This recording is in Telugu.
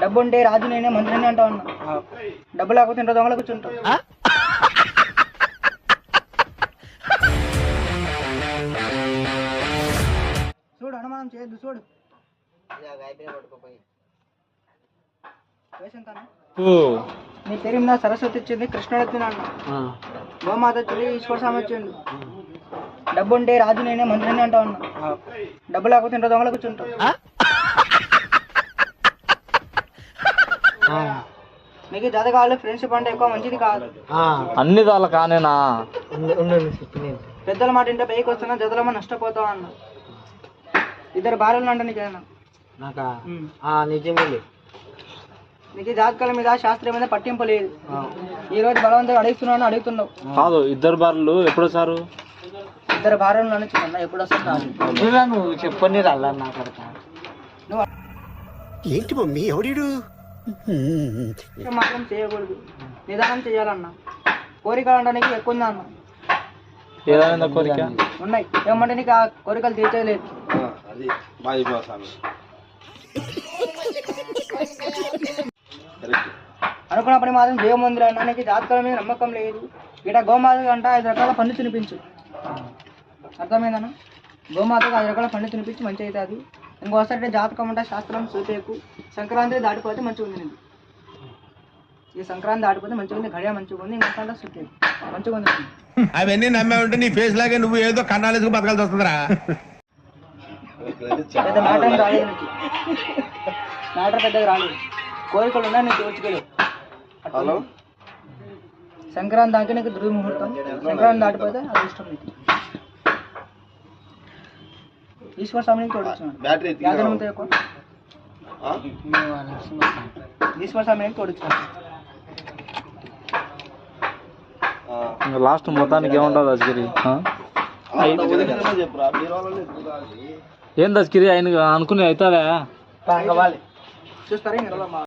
డబ్బు ఉంటే రాజు నేనే మంత్రి నేనే అంటావు అన్న డబ్బు లేకపోతే ఇంట్లో దొంగలు కూర్చుంటావు చూడు అనుమానం చేయొద్దు చూడు. నీ పేరు మీద సరస్వతి ఇచ్చింది కృష్ణుడు వచ్చినాడు గోమాత వచ్చింది ఈశ్వర స్వామి వచ్చిండు. డబ్బు ఉంటే రాజు నేనే మంత్రి నేనే అంటావు అన్న డబ్బు లేకపోతే ఇంట్లో దొంగలు కూర్చుంటావు నీకు ఈ జాతకాలు ఫ్రెండ్షిప్ అంటే ఎక్కువ మంచిది కాదు అన్ని దాల కానేనా? పెద్దల మాట ఇంటే పైకి వస్తున్నా జతలమ్మ నష్టపోతావు అన్న. ఇద్దరు భార్యలు అంట నీకేనా నాకా? నిజమే నీకు జాతకాల మీద శాస్త్రం మీద పట్టింపు లేదు. ఈ రోజు బలవంతంగా అడుగుతున్నాను అడుగుతున్నావు. కాదు ఇద్దరు బార్లు ఎప్పుడు వచ్చారు ఇద్దరు భార్యలు అనుకున్నా ఎప్పుడు వస్తున్నా నువ్వు చెప్పని రాలా నా కొడక ఏంటి మమ్మీ ఎవడీడు? మాత్రం చేయకూడదు. నిదానం చేయాలన్న. కోరికలు అనడానికి ఎక్కువ ఉందా అన్న. ఏదైనా కోరిక? ఉన్నాయి. ఏమంటే నీకు ఆ కోరికలు తీర్చలేదు అనుకున్న పని మాత్రం జయమందులు అన్న. నీకు జాతకాల మీద నమ్మకం లేదు. ఇట గోమాత అంట ఐదు రకాల పండు తినిపించు. అర్థమైందన్న? గోమాతకు ఐదు రకాల పండు తినిపించి మంచి అవుతుంది. ఇంకోసారి జాతకం అంటే శాస్త్రం చూపేకు సంక్రాంతి దాటిపోతే మంచిగా ఉంది నీకు. ఈ సంక్రాంతి దాటిపోతే మంచిగా ఉంది గడియ మంచిగా ఉంది ఇంకోసారి చూపేకు మంచిగా ఉంది. అవన్నీ నమ్మే ఉంటే నీ ఫేస్ లాగే నువ్వు ఏదో కన్నాలేసుకు బతకాల్సి వస్తుందిరా. పెద్ద మ్యాటర్ రాలేదు నీకు. మ్యాటర్ పెద్దగా రాలేదు. కోరికలు ఉన్నాయి నీకు వచ్చుకోలేవు హలో? సంక్రాంతి దాకా నీకు దుర్ముహూర్తం. సంక్రాంతి దాటిపోతే అదృష్టం నీకు. ఈశ్వర స్వామి నుంచి యాదనమంతా ఎక్కువ ఈశ్వర స్వామి నుంచి తోడుచున్నాడు ఇంకా లాస్ట్ మొత్తానికి ఏముంటుంది అజ్గిరి ఆ? ఏం దస్కిరి ఆయన అనుకుని అవుతావా? చూస్తారా?